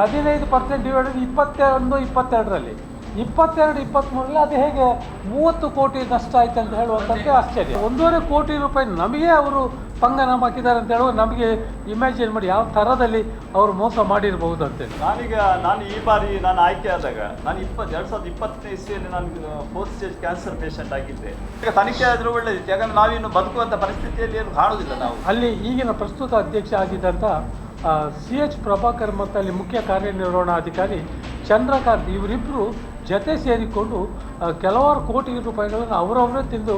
ಹದಿನೈದು percent divided ಇಪ್ಪತ್ತೆರಡು ಇಪ್ಪತ್ತೆರಡರಲ್ಲಿ. ಇಪ್ಪತ್ತೆರಡು ಇಪ್ಪತ್ತ್ಮೂರರಲ್ಲಿ ಅದು ಹೇಗೆ ಮೂವತ್ತು ಕೋಟಿ ನಷ್ಟ ಆಯ್ತು ಅಂತ ಹೇಳುವಂಥದ್ದೇ ಆಶ್ಚರ್ಯ. ಒಂದೂವರೆ ಕೋಟಿ ರೂಪಾಯಿ ನಮಗೆ ಅವರು ಪಂಗನ ಹಾಕಿದ್ದಾರೆ ಅಂತ ಹೇಳುವ ನಮಗೆ ಇಮ್ಯಾಜಿನ್ ಮಾಡಿ ಯಾವ ಥರದಲ್ಲಿ ಅವರು ಮೋಸ ಮಾಡಿರಬಹುದು ಅಂತೇಳಿ ನಾನೀಗ ನಾನು ಈ ಬಾರಿ ನಾನು ಆಯ್ಕೆ ಆದಾಗ ನಾನು ಇಪ್ಪತ್ತು ಎರಡು ಸಾವಿರದ ಇಪ್ಪತ್ತನೇ ಇಸ್ವಿಯಲ್ಲಿ ನಾನು ಫೋರ್ತ್ ಸ್ಟೇಜ್ ಕ್ಯಾನ್ಸರ್ ಪೇಷಂಟ್ ಆಗಿದ್ದೆ. ಈಗ ತನಿಖೆ ಆದರೂ ಒಳ್ಳೆಯದಿತ್ತು ಯಾಕಂದ್ರೆ ನಾವಿನ್ನು ಬದುಕುವಂಥ ಪರಿಸ್ಥಿತಿಯಲ್ಲಿ ಏನು ಕಾಣುವುದಿಲ್ಲ ನಾವು. ಅಲ್ಲಿ ಈಗಿನ ಪ್ರಸ್ತುತ ಅಧ್ಯಕ್ಷ ಆಗಿದ್ದಂಥ ಸಿ ಎಚ್ ಪ್ರಭಾಕರ್ ಮತ್ತು ಅಲ್ಲಿ ಮುಖ್ಯ ಕಾರ್ಯನಿರ್ವಹಣಾಧಿಕಾರಿ ಚಂದ್ರಕಾಂತ್ ಇವರಿಬ್ಬರು ಜತೆ ಸೇರಿಕೊಂಡು ಕೆಲವಾರು ಕೋಟಿ ರೂಪಾಯಿಗಳನ್ನು ಅವರವರೇ ತಿಂದು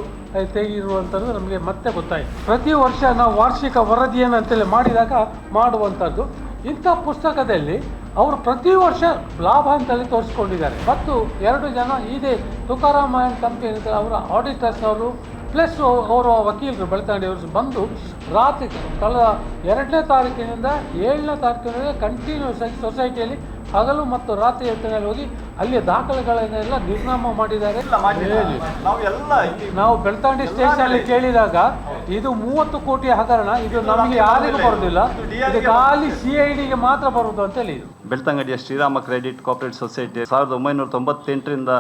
ತೆಗೆದಿರುವಂಥದ್ದು ನಮಗೆ ಮತ್ತೆ ಗೊತ್ತಾಯಿತು. ಪ್ರತಿ ವರ್ಷ ನಾವು ವಾರ್ಷಿಕ ವರದಿಯನ್ನು ಅಂತೇಳಿ ಮಾಡಿದಾಗ ಮಾಡುವಂಥದ್ದು ಇಂಥ ಪುಸ್ತಕದಲ್ಲಿ ಅವರು ಪ್ರತಿ ವರ್ಷ ಲಾಭ ಅಂತೇಳಿ ತೋರಿಸ್ಕೊಂಡಿದ್ದಾರೆ. ಮತ್ತು ಎರಡು ಜನ ಇದೇ ತುಕಾರಾಮ್ ಕಂಪನಿ ಅವರ ಆಡಿಟರ್ಸ್ ಅವರು ಪ್ಲಸ್ ಅವರ ವಕೀಲರು ಬೆಳ್ತಂಗಡಿಯವರು ಬಂದು ರಾತ್ರಿ ಕಳೆದ ಎರಡನೇ ತಾರೀಕಿನಿಂದ ಏಳನೇ ತಾರೀಕಿನವರೆಗೆ ಕಂಟಿನ್ಯೂಸ್ ಆಗಿ ಸೊಸೈಟಿಯಲ್ಲಿ ಹಗಲು ಮತ್ತು ರಾತ್ರಿ ಹೊತ್ತಿನಲ್ಲಿ ಹೋಗಿ ಅಲ್ಲಿ ದಾಖಲೆಗಳನ್ನೆಲ್ಲ ನಿರ್ನಾಮ ಮಾಡಿದ್ದಾರೆ. ನಾವು ಬೆಳ್ತಾಂಡಿ ಸ್ಟೇಷನಲ್ಲಿ ನಾವು ಬೆಳ್ತಂಗಡಿ ಸ್ಟೇಷನ್ ಕೇಳಿದಾಗ ಇದು ಮೂವತ್ತು ಕೋಟಿ ಹಗರಣ ಇದು ನಮಗೆ ಯಾರಿಗೂ ಬರುವುದಿಲ್ಲ ಇದು ಖಾಲಿ ಸಿ ಐ ಡಿಗೆ ಮಾತ್ರ ಬರುವುದು ಅಂತ ಹೇಳಿ. ಬೆಳ್ತಂಗಡಿಯ ಶ್ರೀರಾಮ ಕ್ರೆಡಿಟ್ ಕೋಆಪರೇಟ್ ಸೊಸೈಟಿ ಸಾವಿರದ ಒಂಬೈನೂರ ತೊಂಬತ್ತೆಂಟರಿಂದ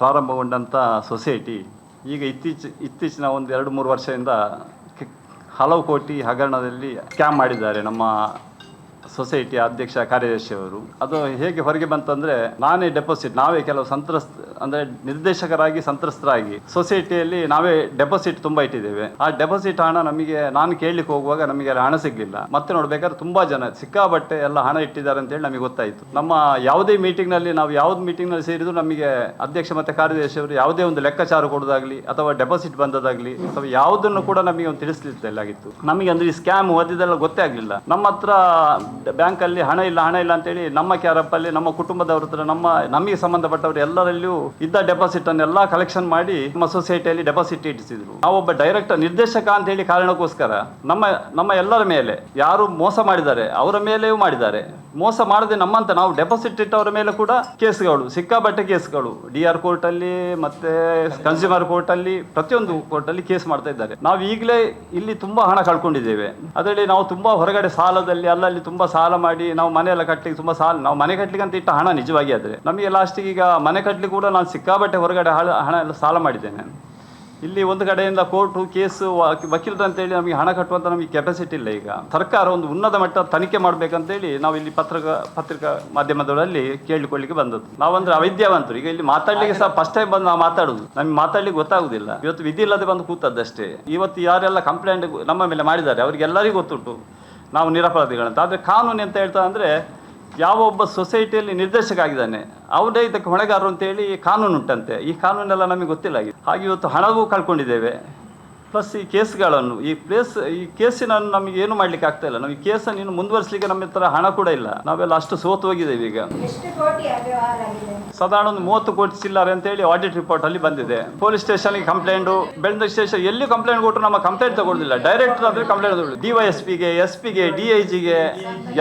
ಪ್ರಾರಂಭಗೊಂಡಂಥ ಸೊಸೈಟಿ. ಈಗ ಇತ್ತೀಚೆ ಇತ್ತೀಚಿನ ಒಂದು ಎರಡು ಮೂರು ವರ್ಷದಿಂದ ಹಲವು ಕೋಟಿ ಹಗರಣದಲ್ಲಿ ಸ್ಕ್ಯಾಮ್ ಮಾಡಿದ್ದಾರೆ ನಮ್ಮ ಸೊಸೈಟಿಯ ಅಧ್ಯಕ್ಷ ಕಾರ್ಯದರ್ಶಿಯವರು ಅದು ಹೇಗೆ ಹೊರಗೆ ಬಂತಂದ್ರೆ, ನಾನೇ ಡೆಪಾಸಿಟ್ ನಾವೇ ಕೆಲವು ಸಂತ್ರಸ್ತ, ಅಂದ್ರೆ ನಿರ್ದೇಶಕರಾಗಿ ಸಂತ್ರಸ್ತರಾಗಿ ಸೊಸೈಟಿಯಲ್ಲಿ ನಾವೇ ಡೆಪಾಸಿಟ್ ತುಂಬಾ ಇಟ್ಟಿದ್ದೇವೆ. ಆ ಡೆಪಾಸಿಟ್ ಹಣ ನಮಗೆ, ನಾನು ಕೇಳಲಿಕ್ಕೆ ಹೋಗುವಾಗ ನಮಗೆ ಹಣ ಸಿಗ್ಲಿಲ್ಲ. ಮತ್ತೆ ನೋಡ್ಬೇಕಾದ್ರೆ ತುಂಬಾ ಜನ ಸಿಕ್ಕಾಬಟ್ಟೆ ಎಲ್ಲ ಹಣ ಇಟ್ಟಿದ್ದಾರೆ ಅಂತ ಹೇಳಿ ನಮಗೆ ಗೊತ್ತಾಯಿತು. ನಮ್ಮ ಯಾವುದೇ ಮೀಟಿಂಗ್ನಲ್ಲಿ, ನಾವು ಯಾವ್ದು ಮೀಟಿಂಗ್ನಲ್ಲಿ ಸೇರಿದ್ರು ನಮಗೆ ಅಧ್ಯಕ್ಷ ಮತ್ತೆ ಕಾರ್ಯದರ್ಶಿಯವರು ಯಾವುದೇ ಒಂದು ಲೆಕ್ಕಾಚಾರ ಕೊಡೋದಾಗ್ಲಿ ಅಥವಾ ಡೆಪಾಸಿಟ್ ಬಂದದಾಗ್ಲಿ ಅಥವಾ ಯಾವುದನ್ನು ಕೂಡ ನಮಗೆ ಒಂದು ತಿಳಿಸ್ಲಿದ್ದಾಗಿತ್ತು ನಮಗೆ ಅಂದ್ರೆ ಈ ಸ್ಕ್ಯಾಮ್ ಓದಿದೆಲ್ಲ ಗೊತ್ತೇ ಆಗ್ಲಿಲ್ಲ. ನಮ್ಮ ಹತ್ರ ಬ್ಯಾಂಕ್ ಅಲ್ಲಿ ಹಣ ಇಲ್ಲ ಹಣ ಇಲ್ಲ ಅಂತೇಳಿ ನಮ್ಮ ಕ್ಯಾರಪ್ಪಲ್ಲಿ, ನಮ್ಮ ಕುಟುಂಬದವ್ರ ಹತ್ರ, ನಮ್ಮ, ನಮಗೆ ಸಂಬಂಧಪಟ್ಟವರು ಎಲ್ಲರಲ್ಲಿಯೂ ಇದ್ದ ಡೆಪಾಸಿಟ್ ಅನ್ನೆಲ್ಲ ಕಲೆಕ್ಷನ್ ಮಾಡಿ ನಮ್ಮ ಸೊಸೈಟಿಯಲ್ಲಿ ಡೆಪಾಸಿಟ್ ಇಟ್ಟಿಸಿದ್ರು. ನಾವೊಬ್ಬ ಡೈರೆಕ್ಟರ್ ನಿರ್ದೇಶಕ ಅಂತ ಹೇಳಿ ಕಾರಣಕ್ಕೋಸ್ಕರ ನಮ್ಮ ನಮ್ಮ ಎಲ್ಲರ ಮೇಲೆ ಯಾರು ಮೋಸ ಮಾಡಿದ್ದಾರೆ, ಅವರ ಮೇಲೆಯೂ ಮಾಡಿದ್ದಾರೆ. ಮೋಸ ಮಾಡದೆ ನಮ್ಮಂತ ನಾವು ಡೆಪಾಸಿಟ್ ಇಟ್ಟವರ ಮೇಲೆ ಕೂಡ ಕೇಸ್ಗಳು ಸಿಕ್ಕಾಬಟ್ಟೆ ಕೇಸ್ಗಳು. ಡಿ ಆರ್ ಕೋರ್ಟ್ ಅಲ್ಲಿ ಮತ್ತೆ ಕನ್ಸ್ಯೂಮರ್ ಕೋರ್ಟ್ ಅಲ್ಲಿ ಪ್ರತಿಯೊಂದು ಕೋರ್ಟ್ ಅಲ್ಲಿ ಕೇಸ್ ಮಾಡ್ತಾ ಇದ್ದಾರೆ. ನಾವು ಈಗಲೇ ಇಲ್ಲಿ ತುಂಬಾ ಹಣ ಕಳ್ಕೊಂಡಿದ್ದೇವೆ. ಅದರಲ್ಲಿ ನಾವು ತುಂಬಾ ಹೊರಗಡೆ ಸಾಲದಲ್ಲಿ, ಅಲ್ಲಲ್ಲಿ ತುಂಬಾ ಸಾಲ ಮಾಡಿ ನಾವು ಮನೆ ಎಲ್ಲ ಕಟ್ಟಲಿಕ್ಕೆ ತುಂಬಾ ಸಾಲ, ನಾವು ಮನೆ ಕಟ್ಟಲಿಕ್ಕೆ ಅಂತ ಇಟ್ಟ ಹಣ ನಿಜವಾಗಿ ಆದರೆ. ನಮಗೆ ಲಾಸ್ಟಿಗೆ ಈಗ ಮನೆ ಕಟ್ಟಲಿಕ್ಕೆ ಕೂಡ ನಾನು ಸಿಕ್ಕಾಬಟ್ಟೆ ಹೊರಗಡೆ ಹಣ ಎಲ್ಲ ಸಾಲ ಮಾಡಿದ್ದೇನೆ. ಇಲ್ಲಿ ಒಂದು ಕಡೆಯಿಂದ ಕೋರ್ಟು ಕೇಸು ವಕೀಲರು ಅಂತೇಳಿ ನಮಗೆ ಹಣ ಕಟ್ಟುವಂತ ನಮಗೆ ಕೆಪಾಸಿಟಿ ಇಲ್ಲ ಈಗ. ಸರ್ಕಾರ ಒಂದು ಉನ್ನತ ಮಟ್ಟ ತನಿಖೆ ಮಾಡಬೇಕಂತೇಳಿ ನಾವು ಇಲ್ಲಿ ಪತ್ರಕ, ಪತ್ರಿಕಾ ಮಾಧ್ಯಮದವರಲ್ಲಿ ಕೇಳಿಕೊಳ್ಳಿಕ್ಕೆ ಬಂದದ್ದು. ನಾವಂದ್ರೆ ಅವಿದ್ಯಾವಂತರು. ಈಗ ಇಲ್ಲಿ ಮಾತಾಡ್ಲಿಕ್ಕೆ ಸಹ ಫಸ್ಟ್ ಟೈಮ್ ಬಂದು ನಾವು ಮಾತಾಡುದು. ನಮಗೆ ಮಾತಾಡ್ಲಿಕ್ಕೆ ಗೊತ್ತಾಗುದಿಲ್ಲ. ಇವತ್ತು ವಿಧಿ ಇಲ್ಲದೆ ಬಂದು ಕೂತದ್ದಷ್ಟೇ. ಇವತ್ತು ಯಾರೆಲ್ಲ ಕಂಪ್ಲೇಂಟ್ ನಮ್ಮ ಮೇಲೆ ಮಾಡಿದ್ದಾರೆ, ಅವರಿಗೆಲ್ಲರಿಗೂ ಗೊತ್ತುಂಟು. ನಾವು ನಿರಪರಾಧಿಗಳಂತ. ಆದರೆ ಕಾನೂನು ಅಂತ ಹೇಳ್ತಾ ಅಂದರೆ ಯಾವ ಒಬ್ಬ ಸೊಸೈಟಿಯಲ್ಲಿ ನಿರ್ದೇಶಕ ಆಗಿದ್ದಾನೆ ಅವನೇ ಇದಕ್ಕೆ ಹೊಣೆಗಾರರು ಅಂತೇಳಿ ಕಾನೂನು ಉಂಟಂತೆ ಈ ಕಾನೂನೆಲ್ಲ ನಮಗೆ ಗೊತ್ತಿಲ್ಲ ಹಾಗೆ ಇವತ್ತು ಹಣವೂ ಕಳ್ಕೊಂಡಿದ್ದೇವೆ. ಪ್ಲಸ್ ಈ ಕೇಸ್ಗಳನ್ನು ಈ ಪ್ಲೇಸ್ ಈ ಕೇಸಿನ ನಮಗೆ ಏನು ಮಾಡ್ಲಿಕ್ಕೆ ಆಗ್ತಾ ಇಲ್ಲ. ನಮಗೆ ಕೇಸನ್ನು ಇನ್ನು ಮುಂದುವರಿಸಲಿಕ್ಕೆ ನಮ್ಮ ಹತ್ರ ಹಣ ಕೂಡ ಇಲ್ಲ. ನಾವೆಲ್ಲ ಅಷ್ಟು ಸೋತು ಹೋಗಿದ್ದೇವೆ ಈಗ. ಎಷ್ಟು ಕೋಟಿ ವ್ಯವಹಾರ ಆಗಿದೆ? ಸಾಧಾರಣ ಒಂದು ಮೂವತ್ತು ಕೋಟಿ ಅಂತ ಹೇಳಿ ಆಡಿಟ್ ರಿಪೋರ್ಟ್ ಅಲ್ಲಿ ಬಂದಿದೆ. ಪೊಲೀಸ್ ಸ್ಟೇಷನ್ಗೆ ಕಂಪ್ಲೇಂಟು ಬೆಳ್ದ ಸ್ಟೇಷನ್ ಎಲ್ಲಿ ಕಂಪ್ಲೇಂಟ್ ಕೊಟ್ಟರು ನಮ್ಮ ಕಂಪ್ಲೇಂಟ್ ತಗೊಳ್ಳಿಲ್ಲ ಡೈರೆಕ್ಟರ್ ಅಂದ್ರೆ ಕಂಪ್ಲೇಂಟ್ ತಗೊಳ್ಳಿ ಡಿ ವೈ ಎಸ್ ಪಿಗೆ ಎಸ್ ಪಿಗೆ ಡಿ ಐ ಜಿಗೆ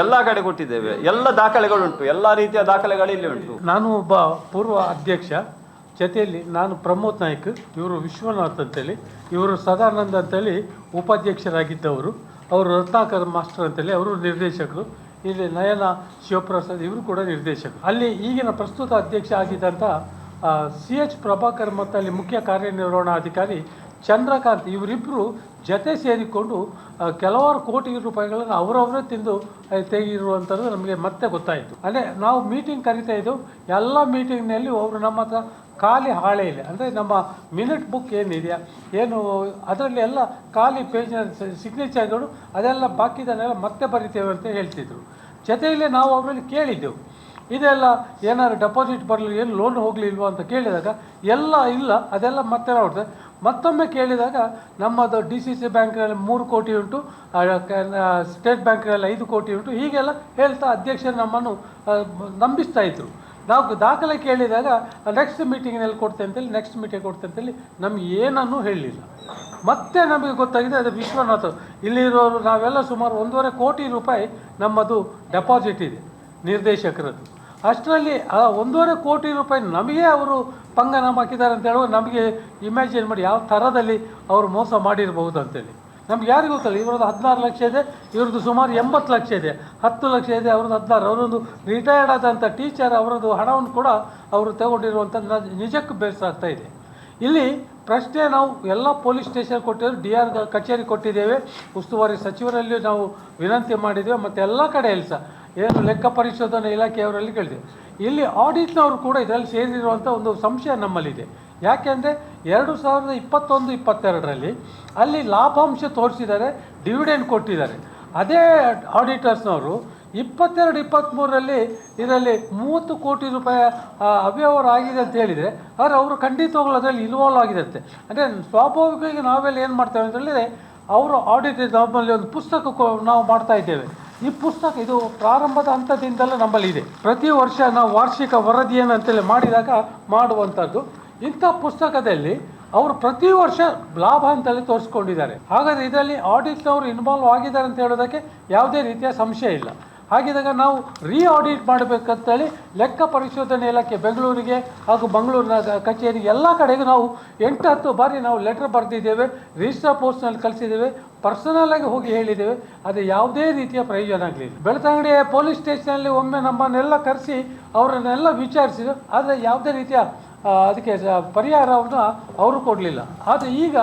ಎಲ್ಲ ಕಡೆ ಕೊಟ್ಟಿದ್ದೇವೆ. ಎಲ್ಲ ದಾಖಲೆಗಳುಂಟು. ಎಲ್ಲ ರೀತಿಯ ದಾಖಲೆಗಳು ಇಲ್ಲಿ ಉಂಟು. ನಾನು ಒಬ್ಬ ಪೂರ್ವ ಅಧ್ಯಕ್ಷ. ಜೊತೆಯಲ್ಲಿ ನಾನು ಪ್ರಮೋದ್ ನಾಯ್ಕ್, ಇವರು ವಿಶ್ವನಾಥ್ ಅಂತೇಳಿ, ಇವರು ಸದಾನಂದ ಅಂತೇಳಿ ಉಪಾಧ್ಯಕ್ಷರಾಗಿದ್ದವರು, ಅವರು ರತ್ನಾಕರ್ ಮಾಸ್ಟರ್ ಅಂತೇಳಿ ಅವರು ನಿರ್ದೇಶಕರು, ಇಲ್ಲಿ ನಯನ ಶಿವಪ್ರಸಾದ್ ಇವರು ಕೂಡ ನಿರ್ದೇಶಕರು. ಅಲ್ಲಿ ಈಗಿನ ಪ್ರಸ್ತುತ ಅಧ್ಯಕ್ಷ ಆಗಿದ್ದಂಥ ಸಿ ಎಚ್ ಪ್ರಭಾಕರ್ ಮತ್ತು ಅಲ್ಲಿ ಮುಖ್ಯ ಕಾರ್ಯನಿರ್ವಹಣಾಧಿಕಾರಿ ಚಂದ್ರಕಾಂತ್ ಇವರಿಬ್ಬರು ಜತೆ ಸೇರಿಕೊಂಡು ಕೆಲವಾರು ಕೋಟಿ ರೂಪಾಯಿಗಳನ್ನು ಅವರವರೇ ತಿಂದು ತೆಗೆಯಿರುವಂಥದ್ದು ನಮಗೆ ಮತ್ತೆ ಗೊತ್ತಾಯಿತು. ಅಂದರೆ ನಾವು ಮೀಟಿಂಗ್ ಕರಿತಾ ಇದ್ದೆವು. ಎಲ್ಲ ಮೀಟಿಂಗ್ನಲ್ಲಿ ಅವರು ನಮ್ಮ ಹತ್ರ ಖಾಲಿ ಹಾಳೆ ಇದೆ. ಅಂದರೆ ನಮ್ಮ ಮಿನಿಟ್ ಬುಕ್ ಏನಿದೆಯಾ? ಏನು, ಅದರಲ್ಲಿ ಎಲ್ಲ ಖಾಲಿ ಪೇಜ್ನ ಸಿಗ್ನೇಚರ್ಗಳು, ಅದೆಲ್ಲ ಬಾಕಿದನ್ನೆಲ್ಲ ಮತ್ತೆ ಬರಿತೇವೆ ಅಂತ ಹೇಳ್ತಿದ್ರು. ಜೊತೆಯಲ್ಲಿ ನಾವು ಅವರಲ್ಲಿ ಕೇಳಿದ್ದೆವು. ಇದೆಲ್ಲ ಏನಾದ್ರು ಡೆಪಾಸಿಟ್ ಬರಲಿ, ಏನು ಲೋನ್ ಹೋಗಲಿಲ್ವೋ ಅಂತ ಕೇಳಿದಾಗ, ಎಲ್ಲ ಇಲ್ಲ, ಅದೆಲ್ಲ ಮತ್ತೆ ನೋಡಿದೆ. ಮತ್ತೊಮ್ಮೆ ಕೇಳಿದಾಗ, ನಮ್ಮದು ಡಿ ಸಿ ಸಿ ಬ್ಯಾಂಕ್ನಲ್ಲಿ ಮೂರು ಕೋಟಿ ಉಂಟು ಸ್ಟೇಟ್ ಬ್ಯಾಂಕ್ನಲ್ಲಿ ಐದು ಕೋಟಿ ಉಂಟು, ಹೀಗೆಲ್ಲ ಹೇಳ್ತಾ ಅಧ್ಯಕ್ಷರು ನಮ್ಮನ್ನು ನಂಬಿಸ್ತಾ ಇದ್ರು. ನಾವು ದಾಖಲೆ ಕೇಳಿದಾಗ ನೆಕ್ಸ್ಟ್ ಮೀಟಿಂಗ್ನಲ್ಲಿ ಕೊಡ್ತೇನೆ ಅಂತೇಳಿ ನೆಕ್ಸ್ಟ್ ಮೀಟಿಂಗ್ ಕೊಡ್ತೇನೆ ಅಂತೇಳಿ ನಮ್ಗೆ ಏನನ್ನೂ ಹೇಳಲಿಲ್ಲ ಮತ್ತೆ ನಮಗೆ ಗೊತ್ತಾಗಿದೆ, ಅದು ವಿಶ್ವನಾಥ್. ಇಲ್ಲಿರೋರು ನಾವೆಲ್ಲ ಸುಮಾರು ಒಂದೂವರೆ ಕೋಟಿ ರೂಪಾಯಿ ನಮ್ಮದು ಡೆಪಾಸಿಟ್ ಇದೆ, ನಿರ್ದೇಶಕರದ್ದು. ಅಷ್ಟರಲ್ಲಿ ಆ ಒಂದೂವರೆ ಕೋಟಿ ರೂಪಾಯಿ ನಮಗೆ ಅವರು ಪಂಗನ ಹಾಕಿದ್ದಾರೆ ಅಂತ ಹೇಳುವ ನಮಗೆ ಇಮ್ಯಾಜಿನ್ ಮಾಡಿ ಯಾವ ಥರದಲ್ಲಿ ಅವರು ಮೋಸ ಮಾಡಿರಬಹುದು ಅಂತೇಳಿ ನಮ್ಗೆ ಯಾರಿಗೂ ಗೊತ್ತಲ್ಲ, ಇವ್ರದ್ದು ಹದಿನಾರು ಲಕ್ಷ ಇದೆ, ಇವ್ರದ್ದು ಸುಮಾರು ಎಂಬತ್ತು ಲಕ್ಷ ಇದೆ. ಹತ್ತು ಲಕ್ಷ ಇದೆ, ಅವ್ರದ್ದು ಹದಿನಾರು. ಅವರೊಂದು ರಿಟೈರ್ಡ್ ಆದಂಥ ಟೀಚರ್ ಅವರದ್ದು ಹಣವನ್ನು ಕೂಡ ಅವರು ತಗೊಂಡಿರುವಂಥದ್ದು ನಿಜಕ್ಕೂ ಬೇಸರ ಇದೆ. ಇಲ್ಲಿ ಪ್ರಶ್ನೆ ನಾವು ಎಲ್ಲ ಪೊಲೀಸ್ ಸ್ಟೇಷನ್ ಕೊಟ್ಟಿದ್ದೇವೆ ಡಿ ಆರ್ ಕಚೇರಿ ಕೊಟ್ಟಿದ್ದೇವೆ. ಉಸ್ತುವಾರಿ ಸಚಿವರಲ್ಲಿ ನಾವು ವಿನಂತಿ ಮಾಡಿದ್ದೇವೆ. ಮತ್ತು ಎಲ್ಲ ಕಡೆಯಲ್ಲಿ ಸಹ ಏನು ಲೆಕ್ಕ ಪರಿಶೋಧನಾ ಇಲಾಖೆಯವರಲ್ಲಿ ಕೇಳಿದೆ ಇಲ್ಲಿ ಆಡಿಟ್ನವರು ಕೂಡ ಇದರಲ್ಲಿ ಸೇರಿರುವಂಥ ಒಂದು ಸಂಶಯ ನಮ್ಮಲ್ಲಿದೆ. ಯಾಕೆಂದರೆ ಎರಡು ಸಾವಿರದ ಇಪ್ಪತ್ತೊಂದು, ಇಪ್ಪತ್ತೆರಡರಲ್ಲಿ ಅಲ್ಲಿ ಲಾಭಾಂಶ ತೋರಿಸಿದ್ದಾರೆ ಡಿವಿಡೆಂಡ್ ಕೊಟ್ಟಿದ್ದಾರೆ. ಅದೇ ಆಡಿಟರ್ಸ್ನವರು ಇಪ್ಪತ್ತೆರಡು ಇಪ್ಪತ್ತ್ಮೂರರಲ್ಲಿ ಇದರಲ್ಲಿ ಮೂವತ್ತು ಕೋಟಿ ರೂಪಾಯಿ ಅವ್ಯವಹಾರ ಆಗಿದೆ ಅಂತ ಹೇಳಿದರೆ, ಆದರೆ ಅವರು ಖಂಡಿತವಾಗ್ಲೂ ಅದರಲ್ಲಿ ಇನ್ವಾಲ್ವ್ ಆಗಿರುತ್ತೆ ಅಂದರೆ ಸ್ವಾಭಾವಿಕವಾಗಿ ನಾವೆಲ್ಲ ಏನು ಮಾಡ್ತೇವೆ ಅಂತ ಹೇಳಿದರೆ ಅವರು ಆಡಿಟ್ ನಮ್ಮಲ್ಲಿ ಒಂದು ಪುಸ್ತಕ ನಾವು ಮಾಡ್ತಾ ಇದ್ದೇವೆ. ಈ ಪುಸ್ತಕ ಇದು ಪ್ರಾರಂಭದ ಹಂತದಿಂದಲೇ ನಮ್ಮಲ್ಲಿ ಇದೆ ಪ್ರತಿ ವರ್ಷ ನಾವು ವಾರ್ಷಿಕ ವರದಿಯನ್ನು ಅಂತೇಳಿ ಮಾಡಿದಾಗ ಮಾಡುವಂಥದ್ದು. ಇಂಥ ಪುಸ್ತಕದಲ್ಲಿ ಅವರು ಪ್ರತಿ ವರ್ಷ ಲಾಭ ಅಂತೇಳಿ ತೋರಿಸ್ಕೊಂಡಿದ್ದಾರೆ. ಹಾಗಾದರೆ ಇದರಲ್ಲಿ ಆಡಿಟ್ನವರು ಇನ್ವಾಲ್ವ್ ಆಗಿದ್ದಾರೆ ಅಂತ ಹೇಳೋದಕ್ಕೆ ಯಾವುದೇ ರೀತಿಯ ಸಂಶಯ ಇಲ್ಲ. ಹಾಗಿದ್ದಾಗ ನಾವು ರೀ ಆಡಿಟ್ ಮಾಡಬೇಕಂತೇಳಿ ಲೆಕ್ಕ ಪರಿಶೋಧನೆ ಇಲಾಖೆ ಬೆಂಗಳೂರಿಗೆ ಹಾಗೂ ಮಂಗಳೂರಿನ ಕಚೇರಿಗೆ ಎಲ್ಲ ಕಡೆಗೂ ನಾವು ಎಂಟು, ಹತ್ತು ಬಾರಿ ನಾವು ಲೆಟರ್ ಬರೆದಿದ್ದೇವೆ ರಿಜಿಸ್ಟರ್ ಪೋಸ್ಟ್ನಲ್ಲಿ ಕಳಿಸಿದ್ದೇವೆ ಪರ್ಸನಲ್ ಆಗಿ ಹೋಗಿ ಹೇಳಿದ್ದೇವೆ. ಅದು ಯಾವುದೇ ರೀತಿಯ ಪ್ರಯೋಜನ ಆಗಲಿಲ್ಲ. ಬೆಳ್ತಂಗಡಿ ಪೊಲೀಸ್ ಸ್ಟೇಷನಲ್ಲಿ ಒಮ್ಮೆ ನಮ್ಮನ್ನೆಲ್ಲ ಕರೆಸಿ ಅವರನ್ನೆಲ್ಲ ವಿಚಾರಿಸಿದ್ರು. ಆದರೆ ಯಾವುದೇ ರೀತಿಯ ಅದಕ್ಕೆ ಪರಿಹಾರವನ್ನು ಅವರು ಕೊಡಲಿಲ್ಲ. ಆದರೆ ಈಗ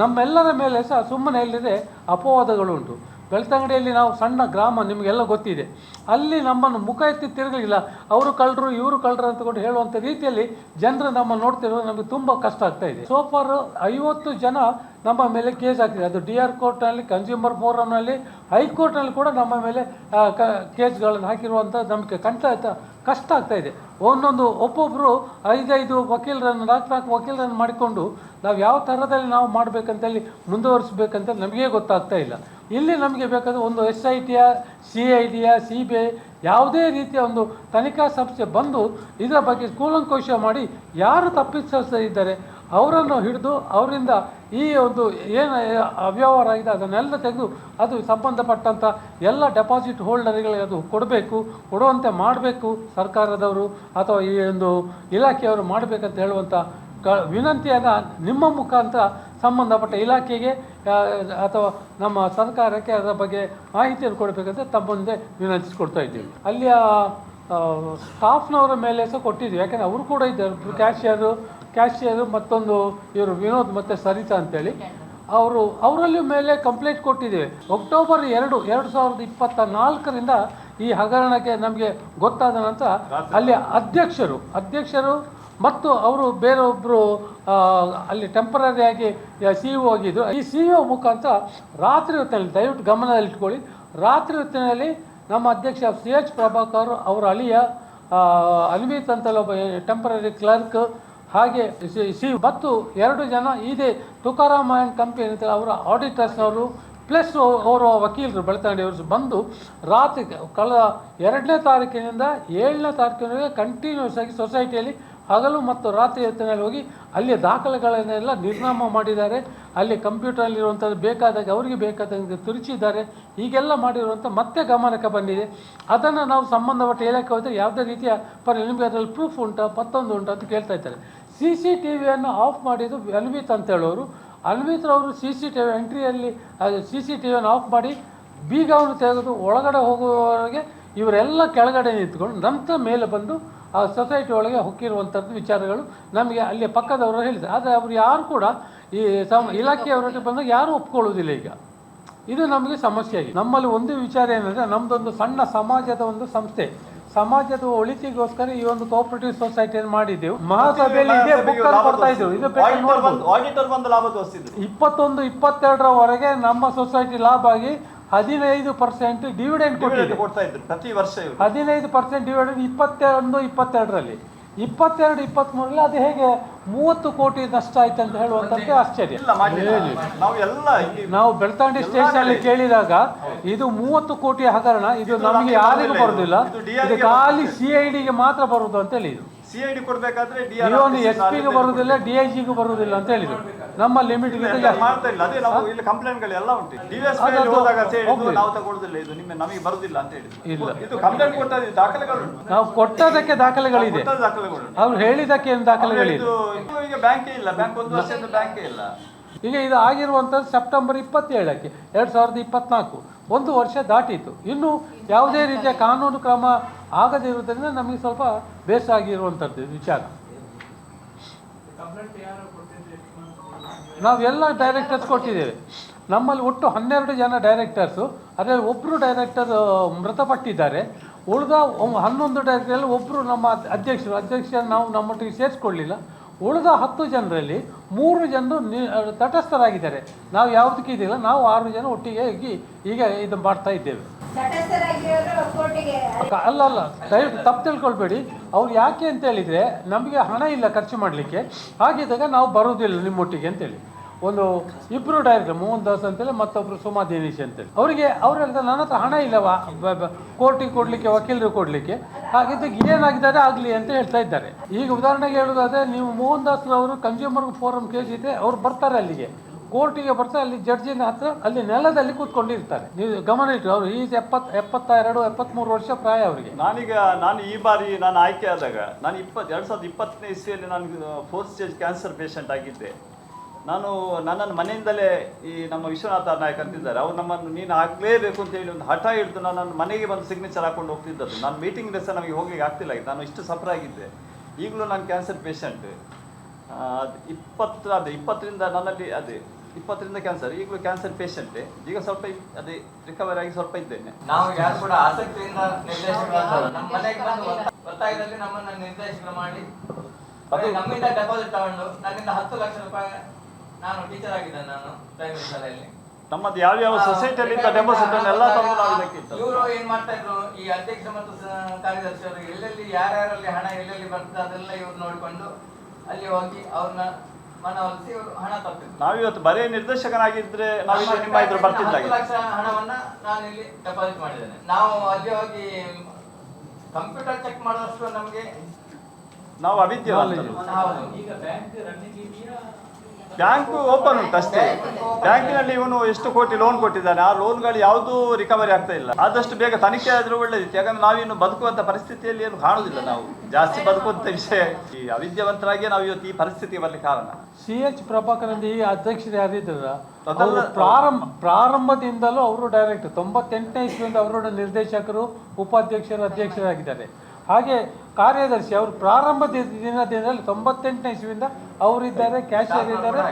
ನಮ್ಮೆಲ್ಲರ ಮೇಲೆ ಸಹ ಸುಮ್ಮನೆ ಎಲ್ಲಿದೆ ಅಪವಾದಗಳುಂಟು. ಬೆಳ್ತಂಗಡಿಯಲ್ಲಿ ನಾವು ಸಣ್ಣ ಗ್ರಾಮ ನಿಮಗೆಲ್ಲ ಗೊತ್ತಿದೆ. ಅಲ್ಲಿ ನಮ್ಮನ್ನು ಮುಖ ಎತ್ತಿ ತಿರುಗಲಿಲ್ಲ. ಅವರು ಕಳ್ಳರು, ಇವರು ಕಳ್ಳರು ಅಂತಕೊಂಡು ಹೇಳುವಂಥ ರೀತಿಯಲ್ಲಿ ಜನರು ನಮ್ಮ ನೋಡ್ತಿರೋದು ನಮಗೆ ತುಂಬ ಕಷ್ಟ ಆಗ್ತಾ ಇದೆ. ಸೋಫಾರ್ ಐವತ್ತು ಜನ ನಮ್ಮ ಮೇಲೆ ಕೇಸ್ ಹಾಕಿದೆ ಅದು ಡಿ ಆರ್ ಕೋರ್ಟ್ನಲ್ಲಿ ಕನ್ಸ್ಯೂಮರ್ ಫೋರಮ್ನಲ್ಲಿ ಹೈಕೋರ್ಟ್ನಲ್ಲಿ ಕೂಡ ನಮ್ಮ ಮೇಲೆ ಕೇಸ್ಗಳನ್ನು ಹಾಕಿರುವಂಥ ನಮಗೆ ಕಂಟ ಕಷ್ಟ ಆಗ್ತಾ ಇದೆ. ಒಂದೊಂದು ಒಬ್ಬೊಬ್ಬರು ಐದೈದು ವಕೀಲರನ್ನು ನಾಲ್ಕು ನಾಲ್ಕು ವಕೀಲರನ್ನು ಮಾಡಿಕೊಂಡು ನಾವು ಯಾವ ಥರದಲ್ಲಿ ನಾವು ಮಾಡಬೇಕಂತೇಳಿ ಮುಂದುವರಿಸ್ಬೇಕಂತ ನಮಗೆ ಗೊತ್ತಾಗ್ತಾ ಇಲ್ಲ. ಇಲ್ಲಿ ನಮಗೆ ಬೇಕಾದ ಒಂದು ಎಸ್ ಐ ಟಿಯ ಸಿ ಐ ಡಿಯ ಸಿ ಬಿ ಐ ಯಾವುದೇ ರೀತಿಯ ಒಂದು ತನಿಖಾ ಸಂಸ್ಥೆ ಬಂದು ಇದರ ಬಗ್ಗೆ ಕೂಲಂಕುಷ ಮಾಡಿ ಯಾರು ತಪ್ಪಿಸಿದ್ದಾರೆ ಅವರನ್ನು ಹಿಡಿದು ಅವರಿಂದ ಈ ಒಂದು ಏನು ಅವ್ಯವಹಾರ ಆಗಿದೆ ಅದನ್ನೆಲ್ಲ ತೆಗೆದು ಅದು ಸಂಬಂಧಪಟ್ಟಂಥ ಎಲ್ಲ ಡೆಪಾಸಿಟ್ ಹೋಲ್ಡರ್ಗಳಿಗೆ ಅದು ಕೊಡಬೇಕು, ಕೊಡುವಂತೆ ಮಾಡಬೇಕು ಸರ್ಕಾರದವರು ಅಥವಾ ಈ ಒಂದು ಇಲಾಖೆಯವರು ಮಾಡಬೇಕಂತ ಹೇಳುವಂಥ ಕ ವಿನಂತಿಯನ್ನು ನಿಮ್ಮ ಮುಖಾಂತರ ಸಂಬಂಧಪಟ್ಟ ಇಲಾಖೆಗೆ ಅಥವಾ ನಮ್ಮ ಸರ್ಕಾರಕ್ಕೆ ಅದರ ಬಗ್ಗೆ ಮಾಹಿತಿಯನ್ನು ಕೊಡಬೇಕಂತ ತಮ್ಮ ಮುಂದೆ ವಿನಂತಿಸ್ಕೊಡ್ತಾ ಇದ್ದೀವಿ. ಅಲ್ಲಿಯ ಸ್ಟಾಫ್ನವರ ಮೇಲೆ ಸಹ ಕೊಟ್ಟಿದ್ವಿ ಯಾಕಂದರೆ ಅವರು ಕೂಡ ಇದ್ದಾರೆ ಕ್ಯಾಶಿಯರು ಕ್ಯಾಶಿಯರು ಮತ್ತೊಂದು ಇವರು ವಿನೋದ್ ಮತ್ತು ಸರಿತಾ ಅಂತೇಳಿ. ಅವರು, ಅವರಲ್ಲಿ ಮೇಲೆ ಕಂಪ್ಲೇಂಟ್ ಕೊಟ್ಟಿದ್ದೇವೆ. ಅಕ್ಟೋಬರ್ ಎರಡು ಎರಡು ಸಾವಿರದ ಇಪ್ಪತ್ತ ನಾಲ್ಕರಿಂದ ಈ ಹಗರಣಕ್ಕೆ ನಮಗೆ ಗೊತ್ತಾದ ನಂತರ ಅಲ್ಲಿ ಅಧ್ಯಕ್ಷರು ಅಧ್ಯಕ್ಷರು ಮತ್ತು ಅವರು ಬೇರೊಬ್ಬರು ಅಲ್ಲಿ ಟೆಂಪರರಿಯಾಗಿ ಸಿ ಇ ಆಗಿದ್ದರು ಈ ಸಿ ಇ ಮುಖಾಂತರ ರಾತ್ರಿ ಹೊತ್ತಿನಲ್ಲಿ ದಯವಿಟ್ಟು ಗಮನದಲ್ಲಿಟ್ಕೊಳ್ಳಿ ರಾತ್ರಿ ಹೊತ್ತಿನಲ್ಲಿ ನಮ್ಮ ಅಧ್ಯಕ್ಷ ಸಿ ಎಚ್ ಪ್ರಭಾಕರ್ ಅವರ ಅಳಿಯ ಅನ್ವಿತ್ ಅಂತಲ್ಲ ಒಬ್ಬ ಟೆಂಪರರಿ ಕ್ಲರ್ಕ್ ಹಾಗೆ ಸಿ- ಮತ್ತು ಎರಡು ಜನ ಇದೇ ತುಕಾರಾಮ್ ಆ್ಯಂಡ್ ಕಂಪನಿ ಅಂತ, ಅವರ ಆಡಿಟರ್ಸ್ನವರು, ಪ್ಲಸ್ ಅವರ ವಕೀಲರು, ಬೆಳ್ತಂಗಡಿಯವರು ಬಂದು ರಾತ್ರಿ ಕಳೆದ ಎರಡನೇ ತಾರೀಕಿನಿಂದ ಏಳನೇ ತಾರೀಕಿನವರೆಗೆ ಕಂಟಿನ್ಯೂಸ್ ಆಗಿ ಸೊಸೈಟಿಯಲ್ಲಿ ಹಗಲು ಮತ್ತು ರಾತ್ರಿ ಹೊತ್ತಿನಲ್ಲಿ ಹೋಗಿ ಅಲ್ಲಿ ದಾಖಲೆಗಳನ್ನೆಲ್ಲ ನಿರ್ನಾಮ ಮಾಡಿದ್ದಾರೆ. ಅಲ್ಲಿ ಕಂಪ್ಯೂಟರಲ್ಲಿರುವಂಥದ್ದು ಬೇಕಾದಾಗ ಅವರಿಗೆ ಬೇಕಾದಂಗೆ ತಿರುಚಿದ್ದಾರೆ. ಹೀಗೆಲ್ಲ ಮಾಡಿರುವಂಥ ಮತ್ತೆ ಗಮನಕ್ಕೆ ಬಂದಿದೆ. ಅದನ್ನು ನಾವು ಸಂಬಂಧಪಟ್ಟ ಹೇಳಕ್ಕೆ ಹೋದರೆ ಯಾವುದೇ ರೀತಿಯ ಪರ ನಿಮಗೆ ಅದರಲ್ಲಿ ಪ್ರೂಫ್ ಉಂಟಾ ಮತ್ತೊಂದು ಉಂಟು ಅಂತ ಕೇಳ್ತಾ ಇದ್ದಾರೆ. ಸಿ ಸಿ ಟಿ ವಿಯನ್ನು ಆಫ್ ಮಾಡಿದ್ದು ಅನ್ವಿತ್ ಅಂತ ಹೇಳೋರು. ಅನ್ವಿತ್ರವರು ಸಿ ಸಿ ಟಿ ವಿ ಎಂಟ್ರಿಯಲ್ಲಿ ಸಿ ಸಿ ಟಿ ವಿಯನ್ನು ಆಫ್ ಮಾಡಿ ಬೀಗವನ್ನು ತೆಗೆದು ಒಳಗಡೆ ಹೋಗುವವರೆಗೆ ಇವರೆಲ್ಲ ಕೆಳಗಡೆ ನಿಂತ್ಕೊಂಡು ನಂತರ ಮೇಲೆ ಬಂದು ಆ ಸೊಸೈಟಿ ಒಳಗೆ ಹೊಕ್ಕಿರುವಂಥದ್ದು ವಿಚಾರಗಳು ನಮಗೆ ಅಲ್ಲಿ ಪಕ್ಕದವರು ಹೇಳಿದ್ದಾರೆ. ಆದರೆ ಅವರು ಯಾರು ಕೂಡ ಈ ಸಮ ಇಲಾಖೆಯವರೊಟ್ಟಿಗೆ ಬಂದಾಗ ಯಾರೂ ಒಪ್ಕೊಳ್ಳೋದಿಲ್ಲ ಈಗ. ಇದು ನಮಗೆ ಸಮಸ್ಯೆ ಆಗಿದೆ. ನಮ್ಮಲ್ಲಿ ಒಂದು ವಿಚಾರ ಏನಂದರೆ ನಮ್ಮದೊಂದು ಸಣ್ಣ ಸಮಾಜದ ಒಂದು ಸಂಸ್ಥೆ. ಸಮಾಜದ ಒಳಿತಿಗೋಸ್ಕರ ಈ ಒಂದು ಕೋಆಪರೇಟಿವ್ ಸೊಸೈಟಿಯನ್ನು ಮಾಡಿದ್ದೆವು. ಮಹಾಸಭೆಯಲ್ಲಿ ಇದೇ ಬುಕ್ ಕೊಡ್ತಾ ಇದ್ರು ಇದು ಬೇಕಾದ್ರೆ ನೋಡ್ಬೋದು. ಆಡಿಟರ್ ಬಂದು ಲಾಭ ತೋರಿಸಿದ್ರು ಇಪ್ಪತ್ತೊಂದು ಇಪ್ಪತ್ತೆರಡರವರೆಗೆ ನಮ್ಮ ಸೊಸೈಟಿ ಲಾಭ ಆಗಿ ಹದಿನೈದು ಪರ್ಸೆಂಟ್ ಡಿವಿಡೆಂಡ್ ಕೊಟ್ಟಿದೆ. ಕೊಡ್ತಾ ಇದ್ರು ಪ್ರತಿ ವರ್ಷ ಇವರು. ಹದಿನೈದು ಪರ್ಸೆಂಟ್ ಡಿವಿಡೆಂಡ್ ಇಪ್ಪತ್ತೆರಡು ಇಪ್ಪತ್ತೆರಡರಲ್ಲಿ. ಇಪ್ಪತ್ತೆರಡು ಇಪ್ಪತ್ತ್ಮೂರರಲ್ಲಿ ಅದು ಹೇಗೆ ಮೂವತ್ತು ಕೋಟಿ ನಷ್ಟ ಆಯ್ತು ಅಂತ ಹೇಳುವಂತ ಆಶ್ಚರ್ಯ. ನಾವು ಎಲ್ಲ ಇಲ್ಲಿ ನಾವು ಬೆಳ್ತಂಗಡಿ ಸ್ಟೇಷನ್ ಅಲ್ಲಿ ಕೇಳಿದಾಗ ಇದು ಮೂವತ್ತು ಕೋಟಿ ಹಗರಣ ಇದು ನಮಗೆ ಯಾರಿಗೂ ಬರುದಿಲ್ಲ. ಇದು ಇದು ಖಾಲಿ ಸಿ ಐ ಡಿಗೆ ಮಾತ್ರ ಬರುದು ಅಂತ ಹೇಳಿದ್ರು. ಸಿ ಐ ಡಿ ಕೊಡ್ಬೇಕಾದ್ರೆ ಡಿ ಇವನು ಎಸ್ ಪಿಗೂ ಬರುವುದಿಲ್ಲ ಡಿ ಐ ಜಿಗೂ ಬರುವುದಿಲ್ಲ ಅಂತ ಹೇಳಿದ್ರು. ನಮ್ಮ ಲಿಮಿಟ್ ಮಾಡ್ತಾ ಇಲ್ಲ. ಅದೇ ನಾವು ಇಲ್ಲಿ ಕಂಪ್ಲೇಂಟ್ಗಳು ಎಲ್ಲ ಉಂಟು. ಡಿ ಎಸ್ ಅದು ಅದು ಹೋದಾಗ ನಾವು ತಗೊಳ್ಳೋದಿಲ್ಲ ಇದು ನಿಮ್ಮ ನಮಗೆ ಬರುದಿಲ್ಲ ಅಂತ ಹೇಳಿ ಇಲ್ಲ. ಇದು ಕಂಪ್ಲೇಂಟ್ ಕೊಟ್ಟ ದಾಖಲೆಗಳು ನಾವು ಕೊಟ್ಟದಕ್ಕೆ ದಾಖಲೆಗಳಿದೆ. ದಾಖಲೆಗಳು ಅವ್ರು ಹೇಳಿದಕ್ಕೆ ಏನು ದಾಖಲೆಗಳಿದೆ? ಈಗ ಬ್ಯಾಂಕೇ ಇಲ್ಲ. ಬ್ಯಾಂಕ್ ಒಂದು ವರ್ಷದಿಂದ ಬ್ಯಾಂಕೇ ಇಲ್ಲ. ಈಗ ಇದು ಆಗಿರುವಂಥದ್ದು ಸೆಪ್ಟೆಂಬರ್ ಇಪ್ಪತ್ತೇಳಕ್ಕೆ. ಎರಡು ಸಾವಿರದ ಇಪ್ಪತ್ನಾಲ್ಕು. ಒಂದು ವರ್ಷ ದಾಟಿತ್ತು ಇನ್ನು ಯಾವುದೇ ರೀತಿಯ ಕಾನೂನು ಕ್ರಮ ಆಗದೇ ಇರುವುದರಿಂದ ನಮಗೆ ಸ್ವಲ್ಪ ಬೇಸಾಗಿರುವಂಥದ್ದು ವಿಚಾರ. ನಾವೆಲ್ಲ ಡೈರೆಕ್ಟರ್ಸ್ ಕೊಟ್ಟಿದ್ದೇವೆ. ನಮ್ಮಲ್ಲಿ ಒಟ್ಟು ಹನ್ನೆರಡು ಜನ ಡೈರೆಕ್ಟರ್ಸು ಅದರಲ್ಲಿ ಒಬ್ಬರು ಡೈರೆಕ್ಟರ್ ಮೃತಪಟ್ಟಿದ್ದಾರೆ. ಉಳಿದ ಹನ್ನೊಂದು ಡೈರೆಕ್ಟರಲ್ಲಿ ಒಬ್ಬರು ನಮ್ಮ ಅಧ್ಯಕ್ಷರು. ಅಧ್ಯಕ್ಷರನ್ನು ನಾವು ನಮ್ಮೊಟ್ಟಿಗೆ ಸೇರಿಸ್ಕೊಳ್ಳಿಲ್ಲ. ಉಳಿದ ಹತ್ತು ಜನರಲ್ಲಿ ಮೂರು ಜನರು ನಿ ತಟಸ್ಥರಾಗಿದ್ದಾರೆ. ನಾವು ಯಾವುದಕ್ಕೆ ಇದಿಲ್ಲ ನಾವು ಆರು ಜನ ಒಟ್ಟಿಗೆ ಹೋಗಿ ಈಗ ಇದು ಮಾಡ್ತಾ ಇದ್ದೇವೆ. ಅಲ್ಲ ಅಲ್ಲ ತಪ್ಪು ತಿಳ್ಕೊಳ್ಬೇಡಿ. ಅವ್ರು ಯಾಕೆ ಅಂತ ಹೇಳಿದರೆ ನಮಗೆ ಹಣ ಇಲ್ಲ ಖರ್ಚು ಮಾಡಲಿಕ್ಕೆ. ಹಾಗಿದ್ದಾಗ ನಾವು ಬರೋದಿಲ್ಲ ನಿಮ್ಮೊಟ್ಟಿಗೆ ಅಂತೇಳಿ ಒಂದು ಇಬ್ಬರು ಡೈರೆಕ್ಟರ್ ಮೋಹನ್ ದಾಸ್ ಅಂತೇಳಿ ಮತ್ತೊಬ್ರು ಸುಮಾ ದಿನೇಶ್ ಅಂತೇಳಿ. ಅವರಿಗೆ ಅವ್ರು ಹೇಳ್ತಾರೆ ನನ್ನ ಹತ್ರ ಹಣ ಇಲ್ಲವ? ಕೋರ್ಟಿಗೆ ಕೊಡಲಿಕ್ಕೆ, ವಕೀಲರು ಕೊಡಲಿಕ್ಕೆ. ಹಾಗಿದ್ದಾಗ ಏನಾಗಿದ್ದಾರೆ ಆಗಲಿ ಅಂತ ಹೇಳ್ತಾ ಇದ್ದಾರೆ. ಈಗ ಉದಾಹರಣೆಗೆ ಹೇಳೋದಾದ್ರೆ, ನೀವು ಮೋಹನ್ ದಾಸ್ ಅವರು ಕನ್ಸ್ಯೂಮರ್ ಫೋರಮ್ ಕೇಸ್ ಇದೆ ಅವ್ರು ಬರ್ತಾರೆ ಅಲ್ಲಿಗೆ. ಕೋರ್ಟಿಗೆ ಬರ್ತಾರೆ, ಅಲ್ಲಿ ಜಡ್ಜಿನ ಹತ್ರ ಅಲ್ಲಿ ನೆಲದಲ್ಲಿ ಕೂತ್ಕೊಂಡಿರ್ತಾರೆ. ನೀವು ಗಮನ ಇಟ್ಟು ಅವರು ಈ ಎಪ್ಪತ್, ಎಪ್ಪತ್ತೆರಡು ಎಪ್ಪತ್ತ್ಮೂರು ವರ್ಷ ಪ್ರಾಯ ಅವರಿಗೆ. ನಾನೀಗ, ನಾನು ಈ ಬಾರಿ ನಾನು ಆಯ್ಕೆ ಆದಾಗ, ನಾನು ಇಪ್ಪತ್ತು, ಎರಡು ಸಾವಿರದ ಇಪ್ಪತ್ತನೇ ಇಸ್ವಿಯಲ್ಲಿ ನಾನು ಫೋರ್ತ್ ಸ್ಟೇಜ್ ಕ್ಯಾನ್ಸರ್ ಪೇಷಂಟ್ ಆಗಿದ್ದೆ. ನಾನು ನನ್ನನ್ನು ಮನೆಯಿಂದಲೇ ಈ ನಮ್ಮ ವಿಶ್ವನಾಥ ನಾಯಕ್ ಅಂತಿದ್ದಾರೆ. ಅವ್ರು ನಮ್ಮನ್ನು ನೀನು ಆಗಲೇಬೇಕು ಅಂತ ಹೇಳಿ ಒಂದು ಹಠ ಹಿಡಿದು ನನ್ನ ಮನೆಗೆ ಬಂದು ಸಿಗ್ನೇಚರ್ ಹಾಕೊಂಡು ಹೋಗ್ತಿದ್ದದ್ದು ನಾನು ಮೀಟಿಂಗ್ ಸಹ ನಮಗೆ ಹೋಗ್ಲಿಕ್ಕೆ ಆಗ್ತಿಲ್ಲ. ನಾನು ಇಷ್ಟು ಸಫರ್ ಆಗಿದ್ದೆ. ಈಗಲೂ ನಾನು ಕ್ಯಾನ್ಸರ್ ಪೇಷಂಟ್ ಇಪ್ಪತ್ತರ ಅದೇ ಇಪ್ಪತ್ತರಿಂದ ನನ್ನಲ್ಲಿ ಅದೇ ಇಪ್ಪತ್ತರಿಂದ ಕ್ಯಾನ್ಸರ್ ಈಗಲೂ ಕ್ಯಾನ್ಸರ್ ಪೇಷಂಟ್ ಈಗ ಸ್ವಲ್ಪ ಅದೇ ರಿಕವರಿ ಆಗಿ ಸ್ವಲ್ಪ ಇದ್ದೇನೆ. ನಾವು ಯಾರು ಕೂಡ ಆಸಕ್ತಿಯಿಂದ ನಿರ್ದೇಶನ ನಮ್ಮ ಮನೆಗೆ ಬಂದು ಒತ್ತ- ಒತ್ತಾಯದಲ್ಲಿ ನಮ್ಮನ್ನ ನಿರ್ದೇಶಕರು ಮಾಡಿ. ಅದೇ ನಮ್ಮಿಂದ ಡೆಪಾಸಿಟ್ ತಗೊಂಡು ನನ್ನಿಂದ ಹತ್ತು ಲಕ್ಷ ರೂಪಾಯಿ ನಾನು ಟೀಚರ್ ಆಗಿದ್ದೇನೆ ನಾನು ಪ್ರೈಮರಿ ಶಾಲೆಯಲ್ಲಿ ನಮ್ಮದು ಯಾವ್ಯಾವ ಸೊಸೈಟಿಯಲ್ಲಿ ಡೆಪಾಸಿಟ್ ಎಲ್ಲ ತಂದು ನಾವು ಇದಕ್ಕಿತ್ತು ಇವರು ಏನ್ ಮಾಡ್ತಾ ಇದ್ರು ಈ ಅಧ್ಯಕ್ಷ ಮತ್ತು ಕಾರ್ಯದರ್ಶಿ ಅವರು ಎಲ್ಲೆಲ್ಲಿ ಯಾರ್ಯಾರಲ್ಲಿ ಹಣ ಎಲ್ಲೆಲ್ಲಿ ಬರ್ತದೆ ಅದೆಲ್ಲ ಇವ್ರು ನೋಡಿಕೊಂಡು ಅಲ್ಲಿ ಹೋಗಿ ಅವ್ರನ್ನ ಮನವೊಲಿಸಿ ಇವರು ಹಣ ತರ್ತಿದ್ರು. ನಾವಿವತ್ತು ಬರೇ ನಿರ್ದೇಶಕನಾಗಿದ್ರೆ ನಾವಿಲ್ಲಿ ನಿಮ್ಮ ಇದ್ರು ಹತ್ತು ಬರ್ತಿದ್ದಾಗೆ ಲಕ್ಷ ಹಣವನ್ನ ನಾನು ಇಲ್ಲಿ ಡೆಪಾಸಿಟ್ ಮಾಡಿದ್ದೇನೆ. ನಾವು ಅಲ್ಲಿ ಹೋಗಿ ಕಂಪ್ಯೂಟರ್ ಚೆಕ್ ಮಾಡುವಷ್ಟು ನಮಗೆ ನಾವು ಅವಿದ್ಯವಂತರು. ಈಗ ಬ್ಯಾಂಕ್ ಓಪನ್ ಉಂಟು ಅಷ್ಟೇ. ಬ್ಯಾಂಕಿನಲ್ಲಿ ಇವನು ಎಷ್ಟು ಕೋಟಿ ಲೋನ್ ಕೊಟ್ಟಿದ್ದಾನೆ ಆ ಲೋನ್ಗಳು ಯಾವುದೂ ರಿಕವರಿ ಆಗ್ತಾ ಇಲ್ಲ. ಆದಷ್ಟು ಬೇಗ ತನಿಖೆ ಆದರೂ ಒಳ್ಳೇದಿತ್ತು. ಯಾಕಂದ್ರೆ ನಾವಿನ್ನು ಬದುಕುವಂತ ಪರಿಸ್ಥಿತಿಯಲ್ಲಿ ಏನು ಕಾಣುದಿಲ್ಲ ನಾವು. ಜಾಸ್ತಿ ಬದುಕುವಂತ ವಿಷಯ. ಈ ಅವಿದ್ಯಾವಂತರಾಗಿ ನಾವು ಇವತ್ತು ಈ ಪರಿಸ್ಥಿತಿ ಬರ್ಲಿಕ್ಕೆ ಕಾರಣ. ಸಿ ಎಚ್ ಪ್ರಭಾಕರ್ ಈ ಅಧ್ಯಕ್ಷರು ಯಾರಿದ್ದಾರ ಅದಲ್ಲ- ಪ್ರಾರಂಭ ಪ್ರಾರಂಭದಿಂದಲೂ ಅವರು ಡೈರೆಕ್ಟ್ ತೊಂಬತ್ತೆಂಟನೇ ಇಸ್ವಿಯಿಂದ ಅವರ ನಿರ್ದೇಶಕರು ಉಪಾಧ್ಯಕ್ಷರು ಅಧ್ಯಕ್ಷರಾಗಿದ್ದಾರೆ. ಹಾಗೆ ಕಾರ್ಯದರ್ಶಿ ಅವರು ಪ್ರಾರಂಭದ ದಿನದಲ್ಲಿ ತೊಂಬತ್ತೆಂಟನೇ ಇಸ್ವಿಯಿಂದ ಅವರಿದ್ದಾರೆ ಕ್ಯಾಶಿಯರ್ ಇದ್ದಾರೆ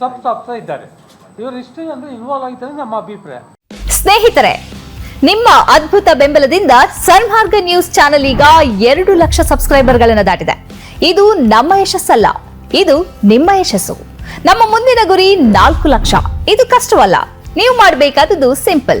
ಸಬ್ ಸಬ್ಸ ಇದ್ದಾರೆ. ಇವರು ಇಷ್ಟು ಜನರು ಇನ್ವಾಲ್ವ್ ಆಗಿದ್ದಾರೆ ನಮ್ಮ ಅಭಿಪ್ರಾಯ. ಸ್ನೇಹಿತರೆ ನಿಮ್ಮ ಅದ್ಭುತ ಬೆಂಬಲದಿಂದ ಸನ್ಮಾರ್ಗ ನ್ಯೂಸ್ ಚಾನೆಲ್ ಈಗ ಎರಡು ಲಕ್ಷ ಸಬ್ಸ್ಕ್ರೈಬರ್ಗಳನ್ನು ದಾಟಿದೆ. ಇದು ನಮ್ಮ ಯಶಸ್ಸಲ್ಲ ಇದು ನಿಮ್ಮ ಯಶಸ್ಸು. ನಮ್ಮ ಮುಂದಿನ ಗುರಿ ನಾಲ್ಕು ಲಕ್ಷ. ಇದು ಕಷ್ಟವಲ್ಲ ನೀವು ಮಾಡಬೇಕಾದದ್ದು ಸಿಂಪಲ್.